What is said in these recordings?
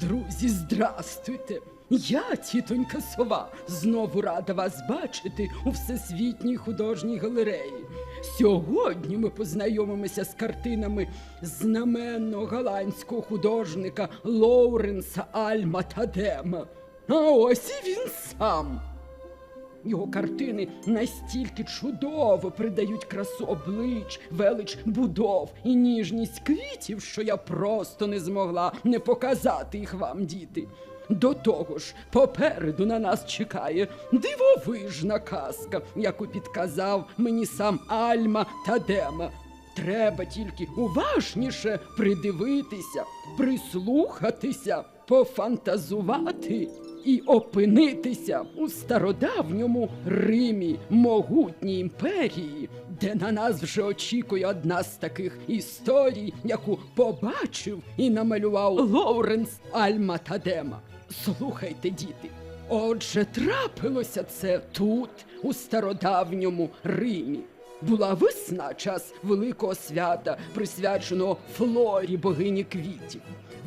Друзі, здрастуйте! Я, тітонька сова, знову рада вас бачити у всесвітній художній галереї. Сьогодні ми познайомимося з картинами знаменного голландського художника Лоуренса Альма Тадема. А ось і він сам. Його картини настільки чудово придають красу облич, велич будов і ніжність квітів, що я просто не змогла не показати їх вам, діти. До того ж, попереду на нас чекає дивовижна казка, яку підказав мені сам Альма Тадема. Треба тільки уважніше придивитися, прислухатися, пофантазувати і опинитися у стародавньому Римі, могутній імперії, де на нас вже очікує одна з таких історій, яку побачив і намалював Лоуренс Альма Тадема. Слухайте, діти. Отже, трапилося це тут, у стародавньому Римі. Була весна, час великого свята, присвяченого флорі богині квітів.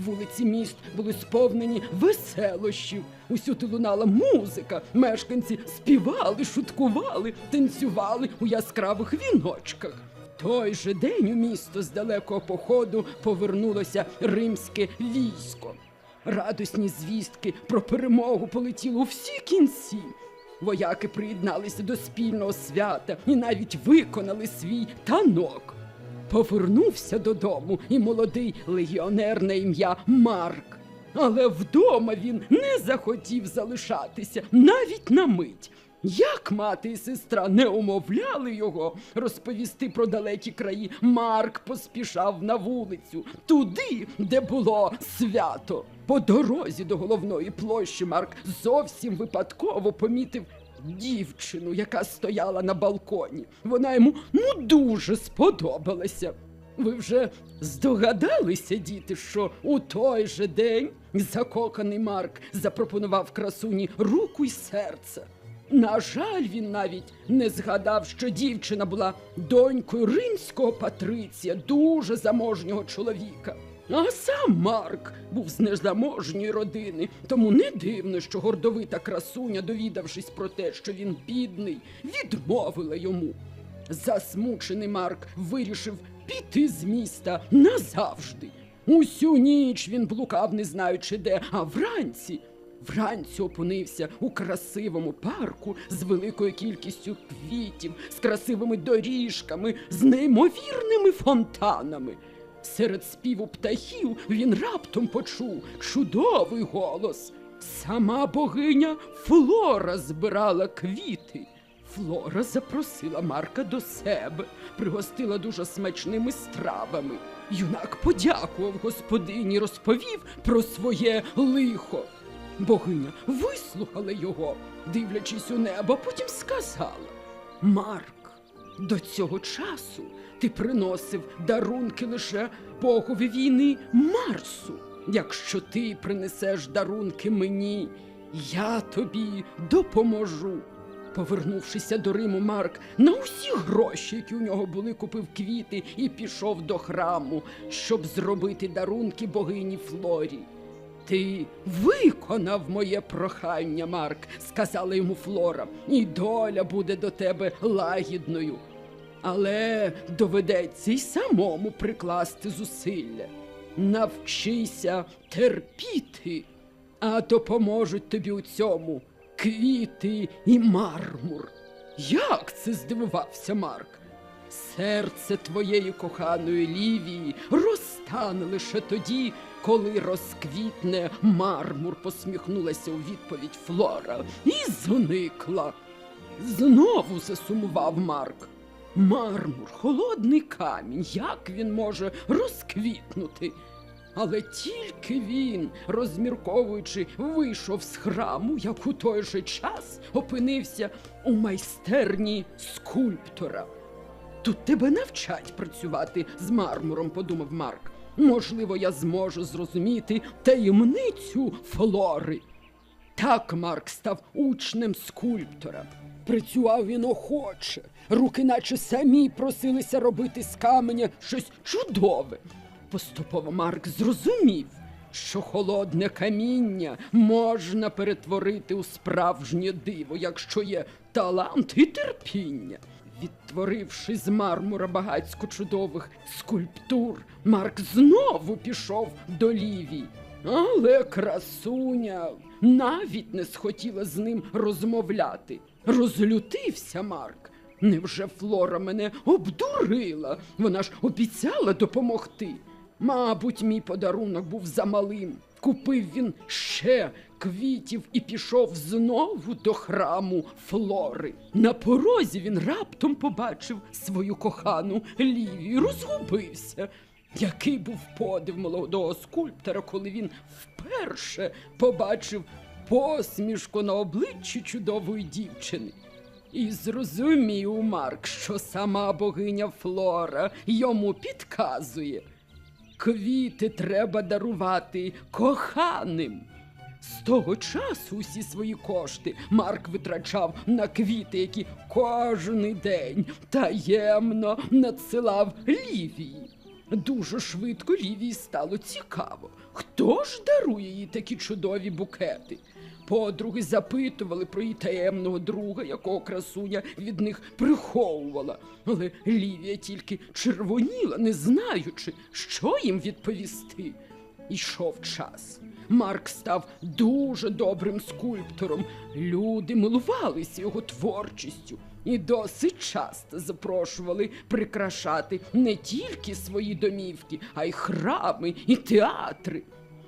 Вулиці міст були сповнені веселощів. Усюди лунала музика. Мешканці співали, шуткували, танцювали у яскравих віночках. Той же день у місто з далекого походу повернулося римське військо. Радісні звістки про перемогу полетіли у всі кінці. Вояки приєдналися до спільного свята і навіть виконали свій танок. Повернувся додому і молодий легіонер на ім'я Марк. Але вдома він не захотів залишатися навіть на мить. Як мати і сестра не умовляли його розповісти про далекі краї, Марк поспішав на вулицю, туди, де було свято. По дорозі до головної площі Марк зовсім випадково помітив дівчину, яка стояла на балконі. Вона йому ну дуже сподобалася. Ви вже здогадалися, діти, що у той же день закоханий Марк запропонував красуні руку й серце. На жаль, він навіть не згадав, що дівчина була донькою римського патриція, дуже заможнього чоловіка. А сам Марк був з незаможньої родини, тому не дивно, що гордовита красуня, довідавшись про те, що він бідний, відмовила йому. Засмучений Марк вирішив піти з міста назавжди. Усю ніч він блукав, не знаючи де, а вранці. Вранці опинився у красивому парку з великою кількістю квітів, з красивими доріжками, з неймовірними фонтанами. Серед співу птахів він раптом почув чудовий голос. Сама богиня Флора збирала квіти. Флора запросила Марка до себе, пригостила дуже смачними стравами. Юнак подякував господині, розповів про своє лихо. Богиня вислухала його, дивлячись у небо, потім сказала: Марк, до цього часу ти приносив дарунки лише богові війни Марсу. Якщо ти принесеш дарунки мені, я тобі допоможу. Повернувшися до Риму, Марк на усі гроші, які у нього були, купив квіти і пішов до храму, щоб зробити дарунки богині Флорі. Ти виконав моє прохання, Марк, сказала йому Флора, і доля буде до тебе лагідною. Але доведеться й самому прикласти зусилля. Навчися терпіти, а допоможуть тобі у цьому квіти і мармур. Як це здивувався Марк? Серце твоєї коханої Лівії розтане лише тоді, коли розквітне мармур, посміхнулася у відповідь Флора і зникла. Знову засумував Марк. Мармур, холодний камінь, як він може розквітнути? Але тільки він, розмірковуючи, вийшов з храму, як у той же час опинився у майстерні скульптора. Тут тебе навчать працювати з мармуром, подумав Марк. Можливо, я зможу зрозуміти таємницю флори. Так Марк став учнем скульптора. Працював він охоче, руки наче самі просилися робити з каменя щось чудове. Поступово Марк зрозумів, що холодне каміння можна перетворити у справжнє диво, якщо є талант і терпіння. Відтворивши з мармура багацько чудових скульптур, Марк знову пішов до Лівії. Але красуня навіть не схотіла з ним розмовляти. Розлютився Марк. Невже Флора мене обдурила? Вона ж обіцяла допомогти. Мабуть, мій подарунок був замалим. Купив він ще квітів і пішов знову до храму Флори. На порозі він раптом побачив свою кохану Лівію, розгубився. Який був подив молодого скульптора, коли він вперше побачив посмішку на обличчі чудової дівчини. І зрозумів Марк, що сама богиня Флора йому підказує. Квіти треба дарувати коханим. З того часу усі свої кошти Марк витрачав на квіти, які кожен день таємно надсилав Лівії. Дуже швидко Лівії стало цікаво, хто ж дарує їй такі чудові букети. Подруги запитували про її таємного друга, якого красуня від них приховувала. Але Лівія тільки червоніла, не знаючи, що їм відповісти. Ішов час. Марк став дуже добрим скульптором. Люди милувалися його творчістю і досить часто запрошували прикрашати не тільки свої домівки, а й храми і театри.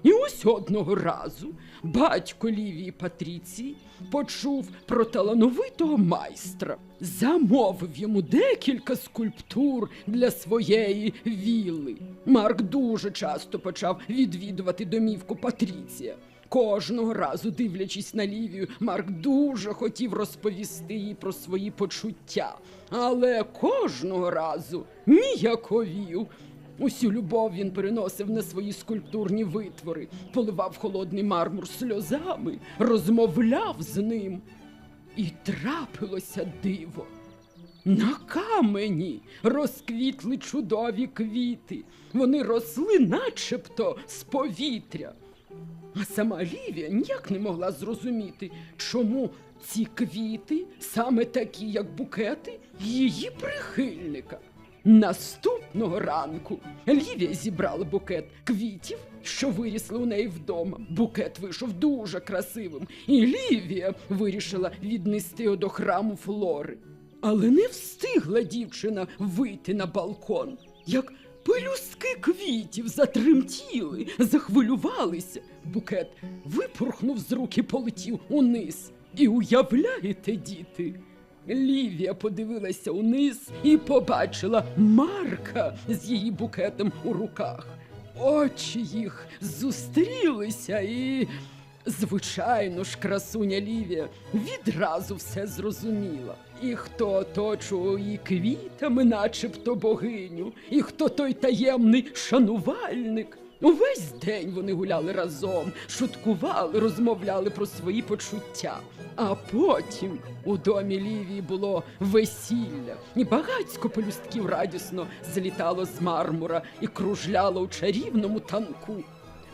І ось одного разу батько Лівії Патріції почув про талановитого майстра, замовив йому декілька скульптур для своєї вілли. Марк дуже часто почав відвідувати домівку Патріція. Кожного разу, дивлячись на Лівію, Марк дуже хотів розповісти їй про свої почуття, але кожного разу ніяковів. Усю любов він переносив на свої скульптурні витвори, поливав холодний мармур сльозами, розмовляв з ним. І трапилося диво. На камені розквітли чудові квіти. Вони росли начебто з повітря. А сама Лівія ніяк не могла зрозуміти, чому ці квіти саме такі, як букети, її прихильника. Наступного ранку Лівія зібрала букет квітів, що вирісли у неї вдома. Букет вийшов дуже красивим, і Лівія вирішила віднести його до храму Флори. Але не встигла дівчина вийти на балкон, як пелюстки квітів затремтіли, захвилювалися. Букет випорхнув з рук і полетів униз. І уявляєте, діти? Лівія подивилася униз і побачила Марка з її букетом у руках. Очі їх зустрілися і. Звичайно ж, красуня Лівія відразу все зрозуміла. І хто оточував її квітами, начебто богиню, і хто той таємний шанувальник. Увесь день вони гуляли разом, шуткували, розмовляли про свої почуття. А потім у домі Лівії було весілля, і багацько пелюстків радісно злітало з мармура і кружляло у чарівному танку.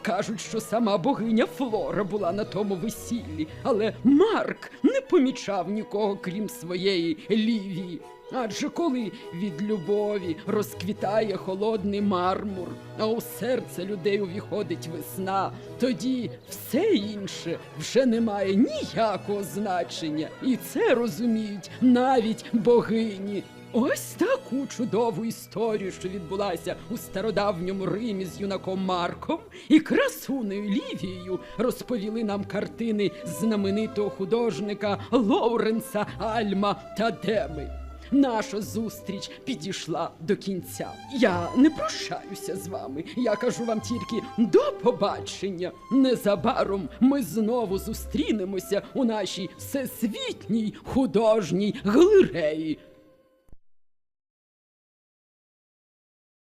Кажуть, що сама богиня Флора була на тому весіллі, але Марк не помічав нікого, крім своєї Лівії. Адже коли від любові розквітає холодний мармур, а у серце людей увіходить весна, тоді все інше вже не має ніякого значення, і це розуміють навіть богині. Ось таку чудову історію, що відбулася у стародавньому Римі з юнаком Марком і красунею Лівією, розповіли нам картини знаменитого художника Лоуренса Альма Тадеми. Наша зустріч підійшла до кінця. Я не прощаюся з вами. Я кажу вам тільки до побачення. Незабаром ми знову зустрінемося у нашій всесвітній художній галереї.